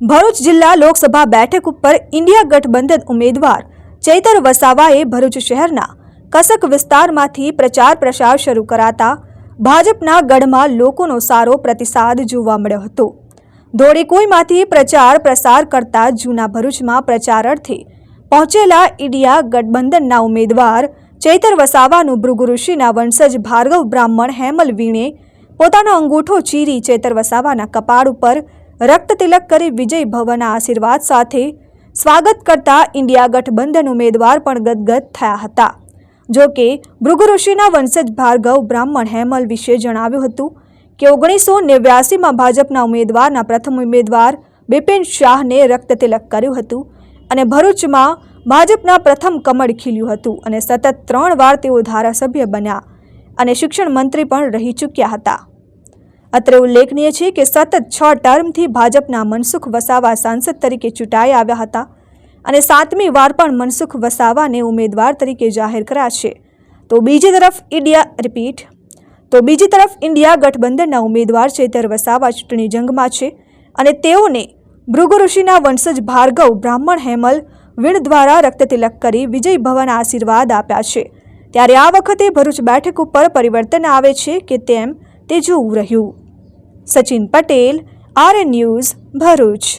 ભરૂચ જિલ્લા લોકસભા બેઠક ઉપર ઇન્ડિયા ગઠબંધન ઉમેદવાર ચૈતર વસાવાએ ભરૂચ શહેરના કસક વિસ્તારમાંથી પ્રચાર પ્રસાર શરૂ કરાતા ભાજપના ગઢમાં લોકોનો સારો પ્રતિસાદ જોવા મળ્યો હતો. ધોળીકુઈમાંથી પ્રચાર પ્રસાર કરતા જૂના ભરૂચમાં પ્રચાર અર્થે પહોંચેલા ઇન્ડિયા ગઠબંધનના ઉમેદવાર ચૈતર વસાવાનું ભૃગુઋષિના વંશજ ભાર્ગવ બ્રાહ્મણ હેમલ વીણે પોતાનો અંગૂઠો ચીરી ચેતર વસાવાના કપાળ ઉપર રક્ત તિલક કરી વિજય ભવના આશીર્વાદ સાથે સ્વાગત કરતા ઇન્ડિયા ગઠબંધન ઉમેદવાર પણ ગદગદ થયા હતા. જો કે, ભૃગુ ઋષિના વંશજ ભાર્ગવ બ્રાહ્મણ હેમલ વિશે જણાવ્યું હતું કે ઓગણીસો નેવ્યાસીમાં ભાજપના ઉમેદવારના પ્રથમ ઉમેદવાર બિપિન શાહને રક્ત તિલક કર્યું હતું અને ભરૂચમાં ભાજપના પ્રથમ કમળ ખીલ્યું હતું અને સતત ત્રણ વાર તેઓ ધારાસભ્ય બન્યા અને શિક્ષણ મંત્રી પણ રહી ચૂક્યા હતા. અત્રે ઉલ્લેખનીય છે કે સતત છ ટર્મથી ભાજપના મનસુખ વસાવા સાંસદ તરીકે ચૂંટાઈ આવ્યા હતા અને સાતમી વાર પણ મનસુખ વસાવાને ઉમેદવાર તરીકે જાહેર કરાશે તો બીજી તરફ ઇન્ડિયા, રિપીટ. તો બીજી તરફ ઇન્ડિયા ગઠબંધનના ઉમેદવાર ચેતર વસાવા ચૂંટણી જંગમાં છે અને તેઓને ભૃગુ ઋષિના વંશજ ભાર્ગવ, બ્રાહ્મણ હેમલ, વીણ દ્વારા રક્તતિલક કરી વિજય ભવન આશીર્વાદ આપ્યા છે. ત્યારે આ વખતે ભરૂચ બેઠક ઉપર પરિવર્તન આવે છે કે તેમ તે જોવું રહ્યું. Sachin Patel RN news Bharuch